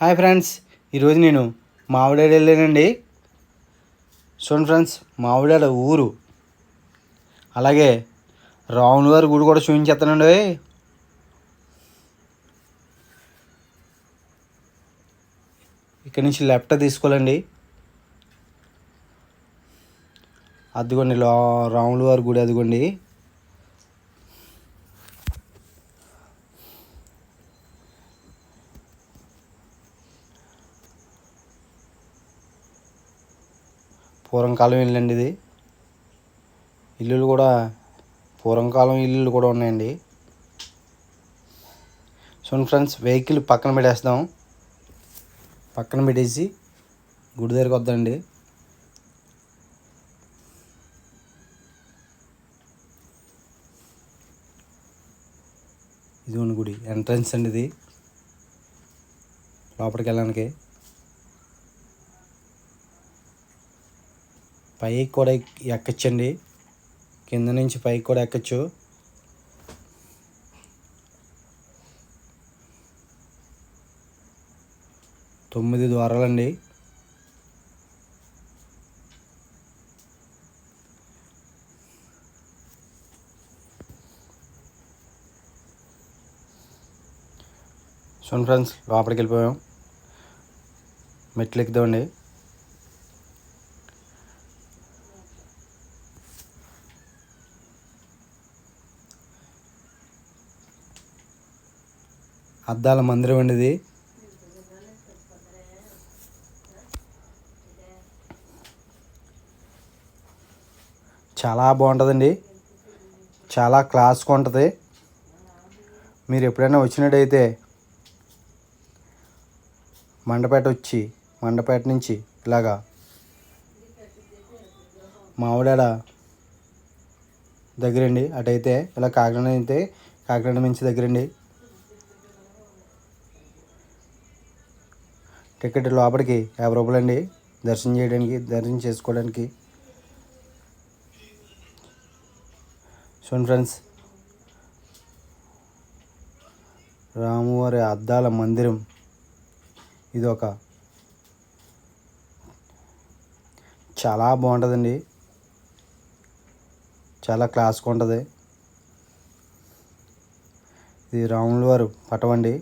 Hi friends ఈరోజు నేను మావిడాడు వెళ్ళానండి. చూడండి ఫ్రెండ్స్ మావిడాడు ఊరు. అలాగే రాముల గారి గుడి కూడా చూపించేస్తానండి. ఇక్కడ నుంచి లెఫ్ట్ తీసుకోవాలండి. అదిగోండి లా రాముల వారి గుడి అదిగోండి. పూర్వకాలం ఇల్లు అండి ఇది. ఇల్లులు కూడా పూర్వకాలం ఇల్లులు కూడా ఉన్నాయండి. సో ఫ్రెండ్స్ వెహికల్ పక్కన పెట్టేస్తాం. పక్కన పెట్టేసి గుడి దగ్గరికి వద్దండి. ఇదిగోండి గుడి ఎంట్రన్స్ అండి ఇది. లోపలికి వెళ్ళడానికి. పైకి కూడా ఎక్కచ్చండి. కింద నుంచి పైకి కూడా ఎక్కచ్చు. తొమ్మిది ద్వారాలండి. చూడండి ఫ్రెండ్స్ లోపలికి వెళ్ళిపోయాం. మెట్లు ఎక్కుదామండి. అద్దాల మందిరం అండి ఇది. చాలా బాగుంటుందండి. చాలా క్లాస్గా ఉంటుంది. మీరు ఎప్పుడైనా వచ్చినట్టయితే మండపేట వచ్చి మండపేట నుంచి ఇలాగా మావిడాడ దగ్గరండి. అటైతే ఇలా కాకినాడ అయితే కాకినాడ నుంచి దగ్గరండి. టికెట్ లోపలికి యాభై రూపాయలు అండి దర్శనం చేయడానికి దర్శనం చేసుకోవడానికి. చూడండి ఫ్రెండ్స్. రామువారి అద్దాల మందిరం. ఇది ఒక చాలా బాగుంటుందండి. చాలా క్లాస్గా ఉంటుంది. ఇది రాముల వారు పటవండి